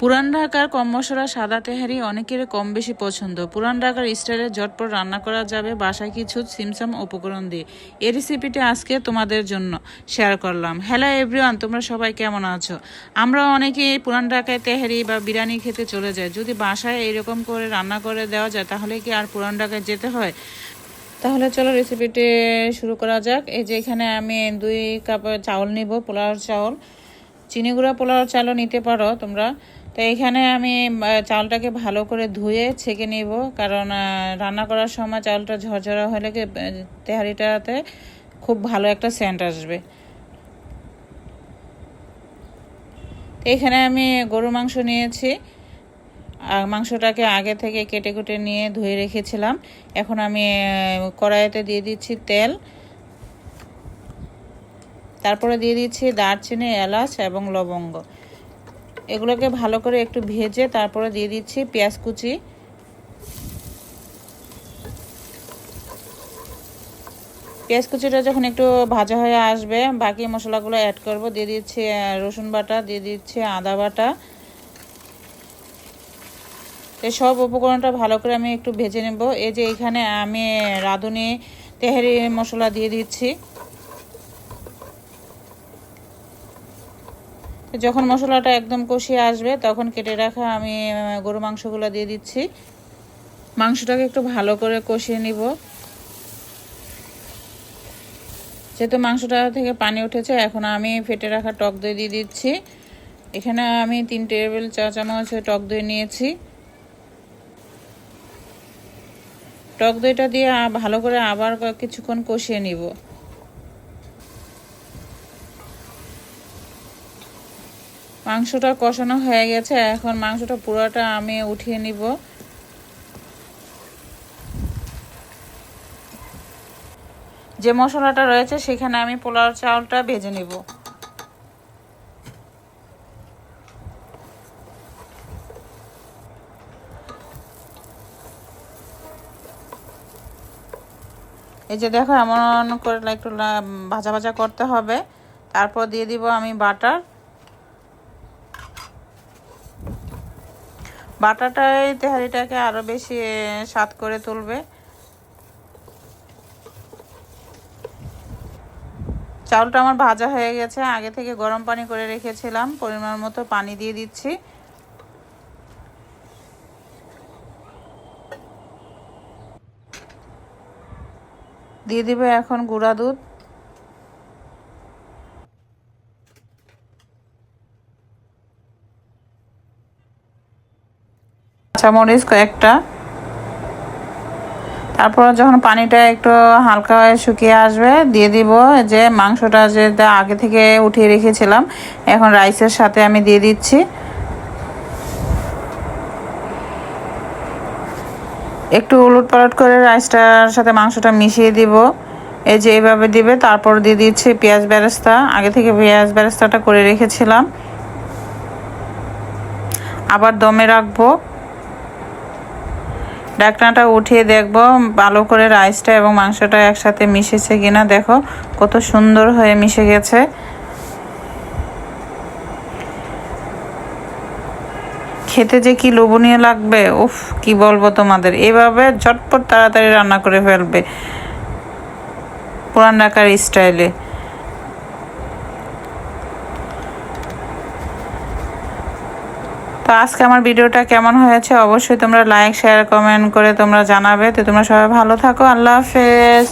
পুরান ঢাকার কম মশলা সাদা তেহারি অনেকের কম বেশি পছন্দ। পুরান ঢাকার স্টাইলে ঝটপট রান্না করা যাবে বাসায় কিছু সিমসাম উপকরণ দিয়ে। এই রেসিপিটি আজকে তোমাদের জন্য শেয়ার করলাম। হ্যালো এভরিওয়ান তোমরা সবাই কেমন আছো? আমরা অনেকে পুরান ঢাকায় তেহারি বা বিরিয়ানি খেতে চলে যাই। যদি বাসায় এরকম করে রান্না করে দেওয়া যায়, তাহলে কি আর পুরান ঢাকায় যেতে হয়? তাহলে চলো রেসিপিটি শুরু করা যাক। এই যে এখানে আমি দুই কাপ চাউল নিব, পোলাওর চাউল। চিনি গুঁড়া, পোলাওর চালও নিতে পারো তোমরা। তো এখানে আমি চালটাকে ভালো করে ধুয়ে ছেঁকে নিব। কারণ রান্না করার সময় চালটা ঝরঝরা হলে তেহারিটাতে খুব ভালো একটা সেন্ট আসবে। এখানে আমি গরু মাংস নিয়েছি। আর মাংসটাকে আগে থেকে কেটে কুটে নিয়ে ধুয়ে রেখেছিলাম। এখন আমি কড়াইতে দিয়ে দিচ্ছি তেল। তারপরে দিয়ে দিচ্ছি দারচিনি, এলাচ এবং লবঙ্গ। এগুলোকে ভালো করে একটু ভেজে তারপরে দিয়ে দিচ্ছি পেঁয়াজ কুচি। পেঁয়াজ কুচিটা যখন একটু ভাজা হয়ে আসবে, বাকি মশলাগুলো অ্যাড করব। দিয়ে দিচ্ছি রসুন বাটা, দিয়ে দিচ্ছি আদা বাটা। এই সব উপকরণটা ভালো করে আমি একটু ভেজে নেব। এই যে এখানে আমি রাঁধুনি তেহারি মশলা দিয়ে দিচ্ছি। যখন মশলাটা একদম কষিয়ে আসবে, তখন কেটে রাখা আমি গরু মাংসগুলো দিয়ে দিচ্ছি। মাংসটাকে একটু ভালো করে কষিয়ে নিব। যেহেতু মাংসটা থেকে পানি উঠেছে, এখন আমি ফেটে রাখা টক দই দিয়ে দিচ্ছি। এখানে আমি তিন টেবিল চা চামচ টক দই নিয়েছি। টক দইটা দিয়ে ভালো করে আবার কিছুক্ষণ কষিয়ে নিব। মাংসটা কষানো হয়ে গেছে, এখন মাংসটা পুরোটা আমি উঠিয়ে নিব। যে মশলাটা রয়েছে, সেখানে আমি পোলাও চাউলটা ভেজে নিব। এই যে দেখো, এমন করে একটু ভাজা ভাজা করতে হবে। তারপর দিয়ে দিব আমি বাটার। বাটাটাই তেহারিটাকে আরও বেশি স্বাদ করে তুলবে। চাউলটা আমার ভাজা হয়ে গেছে। আগে থেকে গরম পানি করে রেখেছিলাম। পরিমাণ মতো পানি দিয়ে দিচ্ছি। দিয়ে দিবে এখন গুঁড়া দুধ। কাঁচামরিচ কয়েকটা। তারপর যখন পানিটা একটু হালকা হয়ে শুকিয়ে আসবে, দিয়ে দিব যে মাংসটা যেটা আগে থেকে উঠিয়ে রেখেছিলাম, এখন রাইসের সাথে আমি দিয়ে দিচ্ছি। একটু উলট পালট করে রাইসটার সাথে মাংসটা মিশিয়ে দিব। এই যে এইভাবে দিবে, তারপর দিয়ে দিচ্ছি পেঁয়াজ বেরেস্তা। আগে থেকে পেঁয়াজ বেরেস্তাটা করে রেখেছিলাম। আবার দমে রাখব। ডাকনাটা উঠিয়ে দেখব, ভালো করে রাইসটা এবং মাংসটা একসাথে মিশেছে কিনা দেখো, কত সুন্দর হয়ে মিশে গেছে। খেতে যে কি লোভনীয় লাগবে, উফ, কি বলব তোমাদের। এভাবে ঝটপট তাড়াতাড়ি রান্না করে ফেলবে, পুরান ঢাকার স্টাইলে। তো আজকে আমার ভিডিওটা কেমন হয়েছে অবশ্যই তোমরা লাইক শেয়ার কমেন্ট করে তোমরা জানাবে। তো তোমরা সবাই ভালো থাকো। আল্লাহ হাফেজ।